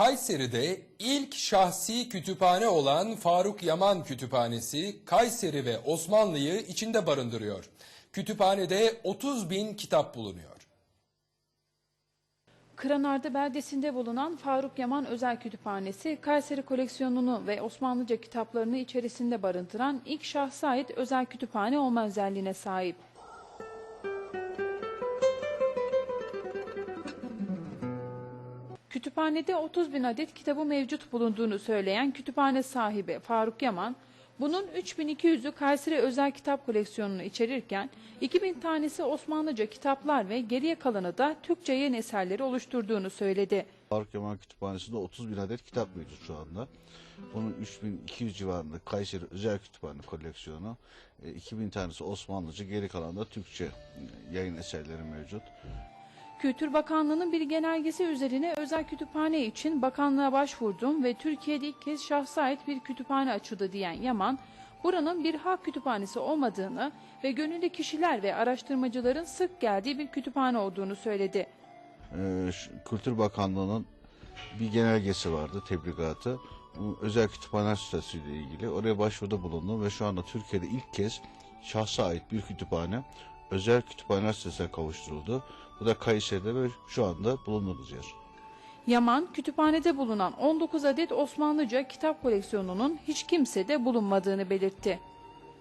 Kayseri'de ilk şahsi kütüphane olan Faruk Yaman Kütüphanesi Kayseri ve Osmanlı'yı içinde barındırıyor. Kütüphanede 30 bin kitap bulunuyor. Kıranardı beldesinde bulunan Faruk Yaman Özel Kütüphanesi, Kayseri koleksiyonunu ve Osmanlıca kitaplarını içerisinde barındıran ilk şahsa ait özel kütüphane olma özelliğine sahip. Kütüphanede 30 bin adet kitabı mevcut bulunduğunu söyleyen kütüphane sahibi Faruk Yaman, bunun 3200'ü Kayseri özel kitap koleksiyonunu içerirken 2000 tanesi Osmanlıca kitaplar ve geriye kalanı da Türkçe yeni eserleri oluşturduğunu söyledi. Faruk Yaman Kütüphanesi'nde 30 bin adet kitap mevcut şu anda. Bunun 3200 civarında Kayseri Özel Kütüphane koleksiyonu, e, 2000 tanesi Osmanlıca, geri kalan da Türkçe e, yayın eserleri mevcut. Kültür Bakanlığı'nın bir genelgesi üzerine özel kütüphane için bakanlığa başvurdum ve Türkiye'de ilk kez şahsa ait bir kütüphane açıldı diyen Yaman, buranın bir halk kütüphanesi olmadığını ve gönüllü kişiler ve araştırmacıların sık geldiği bir kütüphane olduğunu söyledi. E, şu- Kültür Bakanlığı'nın bir genelgesi vardı, tebligatı. Özel kütüphane statüsüyle ilgili. Oraya başvuruda bulundum ve şu anda Türkiye'de ilk kez şahsa ait bir kütüphane özel kütüphane statüsüne kavuşturuldu. Bu da Kayseri'de ve şu anda bulunduğumuz yer. Yaman, kütüphanede bulunan 19 adet Osmanlıca kitap koleksiyonunun hiç kimsede bulunmadığını belirtti.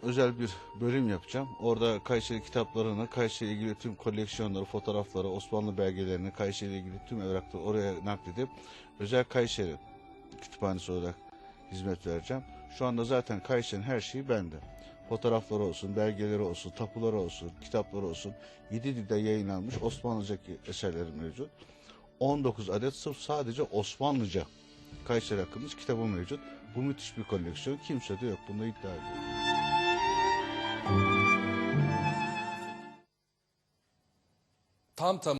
özel bir bölüm yapacağım. Orada Kayseri kitaplarını, Kayseri ile ilgili tüm koleksiyonları, fotoğrafları, Osmanlı belgelerini, Kayseri ile ilgili tüm evrakları oraya nakledip özel Kayseri kütüphanesi olarak hizmet vereceğim. Şu anda zaten Kayseri'nin her şeyi bende. Fotoğrafları olsun, belgeleri olsun, tapuları olsun, kitapları olsun. 7 dilde yayınlanmış Osmanlıca eserleri mevcut. 19 adet sırf sadece Osmanlıca Kayseri hakkında kitabı mevcut. Bu müthiş bir koleksiyon. Kimse de yok. Bunda iddia ediyorum. Tam tam